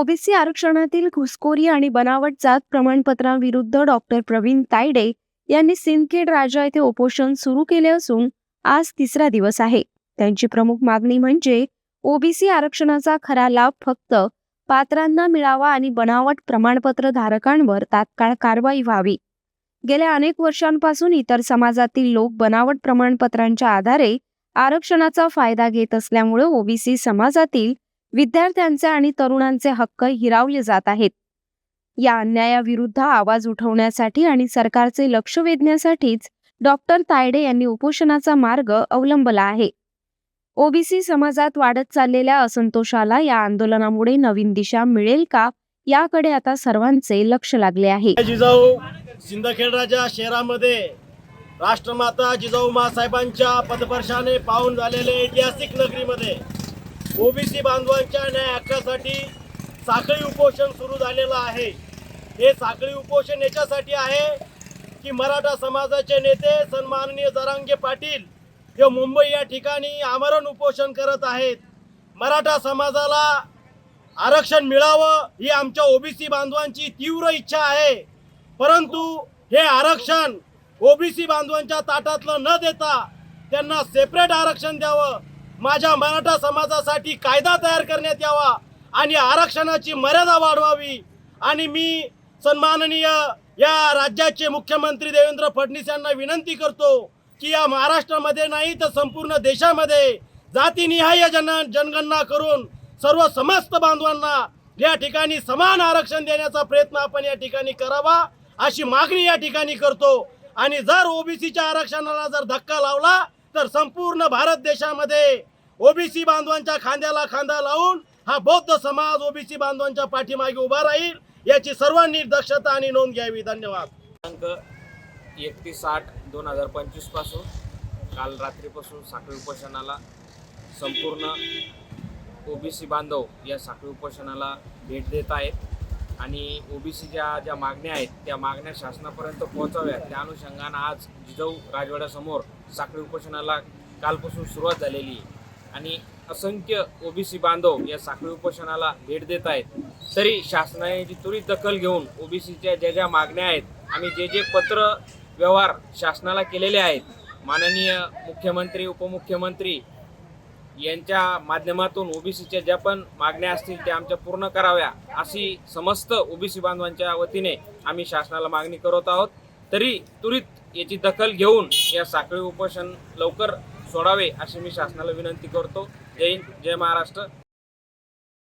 OBC आरक्षणातील घुसखोरी आणि बनावट जात प्रमाणपत्रांविरुद्ध डॉक्टर प्रवीण तायडे यांनी सिंदखेड राजा येथे उपोषण सुरू केले असून आज तिसरा दिवस आहे. त्यांची प्रमुख मागणी म्हणजे ओबीसी आरक्षणाचा खरा लाभ फक्त पात्रांना मिळावा आणि बनावट प्रमाणपत्र धारकांवर तात्काळ कारवाई व्हावी. गेल्या अनेक वर्षांपासून इतर समाजातील लोक बनावट प्रमाणपत्रांच्या आधारे आरक्षणाचा फायदा घेत असल्यामुळे ओबीसी समाजातील विद्यार्थ्यांचे आणि तरुणांचे हक्क हिरावले जात आहेत. या अन्यायाविरुद्ध आवाज उठवण्यासाठी आणि सरकारचे लक्ष वेधण्यासाठीच डॉक्टर तायडे यांनी उपोषणाचा मार्ग अवलंबला आहे. ओबीसी समाजात वाढत चाललेल्या असंतोषाला या आंदोलनामुळे नवीन दिशा मिळेल का याकडे आता सर्वांचे लक्ष लागले आहे. जिजाऊ सिंदखेडराच्या शहरामध्ये राष्ट्रमाता जिजाऊ मासाहेबांच्या पदपर्शाने पाहून झालेले ऐतिहासिक नगरीमध्ये ओबीसी बांधवांच्या न्याय हक्कासाठी साखळी उपोषण सुरू झालेलं आहे. हे साखळी उपोषण याच्यासाठी आहे की मराठा समाजाचे नेते सन्माननीय जरांगे पाटील हे मुंबई या ठिकाणी आमरण उपोषण करत आहेत. मराठा समाजाला आरक्षण मिळावं ही आमच्या ओबीसी बांधवांची तीव्र इच्छा आहे. परंतु हे आरक्षण ओबीसी बांधवांच्या ताटातलं न देता त्यांना सेपरेट आरक्षण द्यावं माझ्या मराठा समाजासाठी कायदा तयार करण्यात यावा आणि आरक्षणाची मर्यादा वाढवावी. आणि मी सन्माननीय या राज्याचे मुख्यमंत्री देवेंद्र फडणवीस यांना विनंती करतो की या महाराष्ट्रामध्ये नाही तर संपूर्ण देशामध्ये जातीनिहाय जन जनगणना करून सर्व समस्त बांधवांना या ठिकाणी समान आरक्षण देण्याचा प्रयत्न आपण या ठिकाणी करावा अशी मागणी या ठिकाणी करतो. आणि जर ओबीसीच्या आरक्षणाला जर धक्का लावला तर संपूर्ण भारत देशामध्ये ओबीसी बांधवांच्या खांद्याला खांदा लावून हा बौद्ध समाज ओबीसी बांधवांच्या पाठीमागे उभा राहील याची सर्वांनी दक्षता आणि नोंद घ्यावी. धन्यवाद. दिनांक एकतीस आठ दोन हजार पंचवीसपासून काल रात्रीपासून साखळी उपोषणाला संपूर्ण ओबीसी बांधव या साखळी उपोषणाला भेट देत आहेत. आणि ओबीसीच्या ज्या मागण्या आहेत त्या मागण्या शासनापर्यंत पोहोचाव्यात. त्या अनुषंगानं आज जिजाऊ राजवाड्यासमोर साखळी उपोषणाला कालपासून सुरुवात झालेली आहे. आणि असंख्य ओबीसी बांधव या साखळी उपोषणाला भेट देत आहेत. तरी शासनाने जी त्वरित दखल घेऊन ओबीसीच्या ज्या ज्या मागण्या आहेत आम्ही जे जे पत्र व्यवहार शासनाला केलेले आहेत माननीय मुख्यमंत्री उपमुख्यमंत्री यांच्या माध्यमातून ओबीसीच्या ज्या पण मागण्या असतील त्या आमच्या पूर्ण कराव्या अशी समस्त ओबीसी बांधवांच्या वतीने आम्ही शासनाला मागणी करत आहोत. तरी त्वरित याची दखल घेऊन या साखळी उपोषण लवकर सोडावे अशी मी शासनाला विनंती करतो. जय हिंद जय महाराष्ट्र.